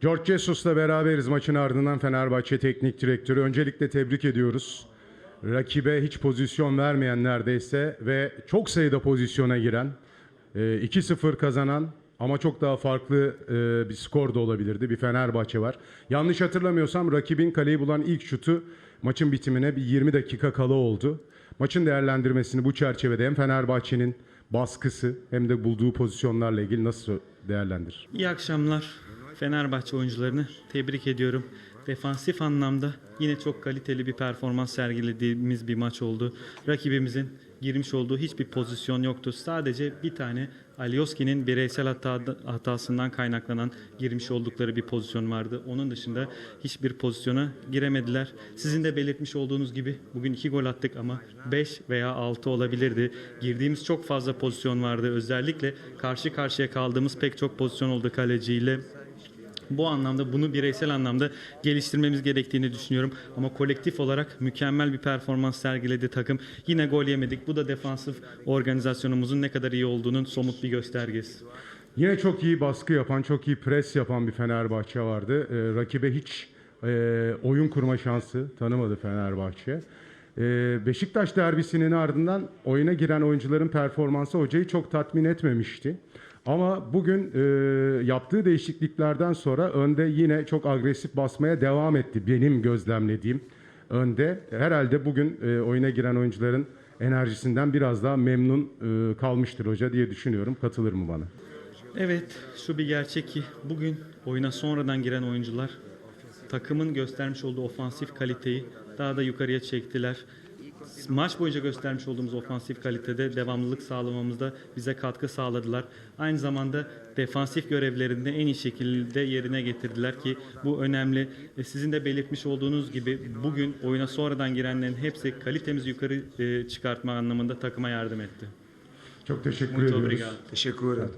George Jesus'la beraberiz maçın ardından Fenerbahçe Teknik Direktörü. Öncelikle tebrik ediyoruz. Rakibe hiç pozisyon vermeyen neredeyse ve çok sayıda pozisyona giren, e, 2-0 kazanan ama çok daha farklı e, bir skor da olabilirdi. Bir Fenerbahçe var. Yanlış hatırlamıyorsam rakibin kaleyi bulan ilk şutu maçın bitimine bir 20 dakika kala oldu. Maçın değerlendirmesini bu çerçevede hem Fenerbahçe'nin baskısı hem de bulduğu pozisyonlarla ilgili nasıl değerlendirir? İyi akşamlar. Fenerbahçe oyuncularını tebrik ediyorum. Defansif anlamda yine çok kaliteli bir performans sergilediğimiz bir maç oldu. Rakibimizin girmiş olduğu hiçbir pozisyon yoktu. Sadece bir tane Alioski'nin bireysel hata, hatasından kaynaklanan girmiş oldukları bir pozisyon vardı. Onun dışında hiçbir pozisyona giremediler. Sizin de belirtmiş olduğunuz gibi bugün iki gol attık ama 5 veya 6 olabilirdi. Girdiğimiz çok fazla pozisyon vardı. Özellikle karşı karşıya kaldığımız pek çok pozisyon oldu kaleciyle. Bu anlamda bunu bireysel anlamda geliştirmemiz gerektiğini düşünüyorum. Ama kolektif olarak mükemmel bir performans sergiledi takım. Yine gol yemedik. Bu da defansif organizasyonumuzun ne kadar iyi olduğunun somut bir göstergesi. Yine çok iyi baskı yapan, çok iyi pres yapan bir Fenerbahçe vardı. Ee, rakibe hiç e, oyun kurma şansı tanımadı Fenerbahçe. Ee, Beşiktaş derbisinin ardından oyuna giren oyuncuların performansı hocayı çok tatmin etmemişti. Ama bugün e, yaptığı değişikliklerden sonra önde yine çok agresif basmaya devam etti. Benim gözlemlediğim önde. Herhalde bugün e, oyuna giren oyuncuların enerjisinden biraz daha memnun e, kalmıştır hoca diye düşünüyorum. Katılır mı bana? Evet, şu bir gerçek ki bugün oyuna sonradan giren oyuncular takımın göstermiş olduğu ofansif kaliteyi daha da yukarıya çektiler. Maç boyunca göstermiş olduğumuz ofansif kalitede devamlılık sağlamamızda bize katkı sağladılar. Aynı zamanda defansif görevlerini de en iyi şekilde yerine getirdiler ki bu önemli. E, Sizin de belirtmiş olduğunuz gibi bugün oyuna sonradan girenlerin hepsi kalitemizi yukarı e, çıkartma anlamında takıma yardım etti. Çok teşekkür Muito ediyoruz. obrigado. Teşekkür ederim.